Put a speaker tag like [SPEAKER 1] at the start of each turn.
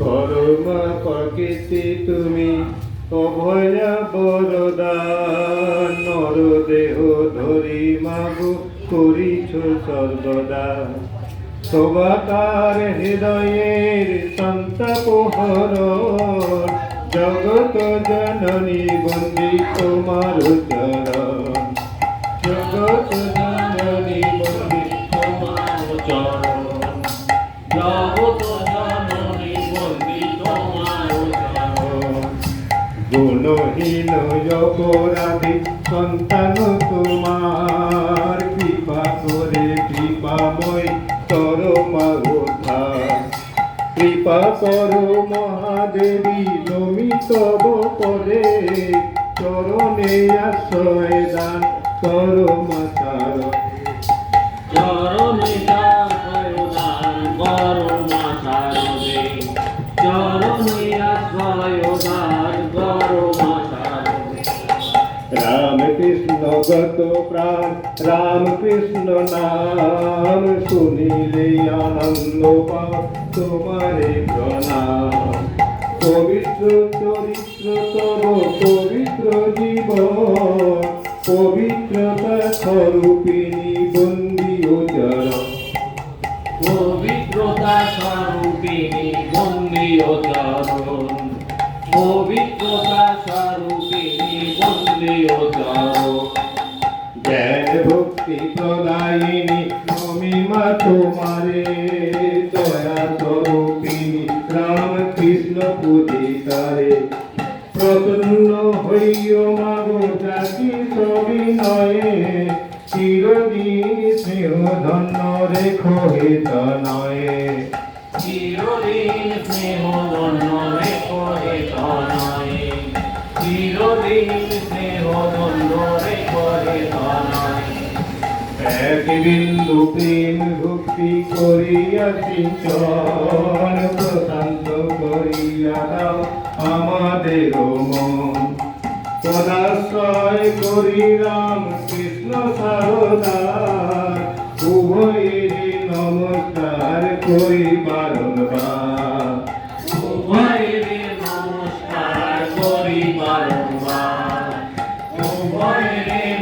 [SPEAKER 1] ব্রহ্মা প্রকৃতি তুমি, অভয়া বরদান। নর দেহ ধরি মাগো, করিছ সর্বদা। সবাকার হৃদয়ের সন্তাপ হর জগত জননী বন্দি তোমার চরণ। জগত জননী বন্দি তোমার চরণ। গুণহীন অপরাধী সন্তান তোমার কৃপা করে, কৃপাময় তর মাগোধার কৃপা করো মহাদেবী, নমি তব করে, চরণে আশ্রয় দান করো মাতার
[SPEAKER 2] চরণে দান করো মাতা রবে। চরণে আশ্রয় দান
[SPEAKER 1] কৃষ্ণ গত প্রাণ রাম কৃষ্ণ নাম, শুনিলে আনন্দ তোমারে প্রণাম। পবিত্র চরিত্র, তব পবিত্র জীবন পবিত্রতা স্বরূপিণী বন্দি ও চরণ।
[SPEAKER 2] পবিত্রতা স্বরূপিণী বন্দিও চরণ। পবিত্রতা স্বরূপিণী বন্দিও
[SPEAKER 1] নমিমা তোমারে, দয়া স্বরূপিনী রাম কৃষ্ণ পূজিতারে প্রসন্ন হইও মাগো জাতি সবিনয়ে চিরদিন স্নেহ ধন্য রেখো হেত নয়ে
[SPEAKER 2] চিরদিন স্নেহ ধন্য রেখো হে তনয়ে চিরদিন স্নেহ ধন্য রেখো হে তনয়ে
[SPEAKER 1] এক বিন্দু প্রেম ভক্তি করিয়া চিন্তন প্রশান্ত করিয়া দাও আমাদের মন। সদাশ্রয় করি রাম কৃষ্ণ সারদা উভয়ের নমস্কার করি বারংবার। উভয়ের নমস্কার করি বারংবার। উভয়ের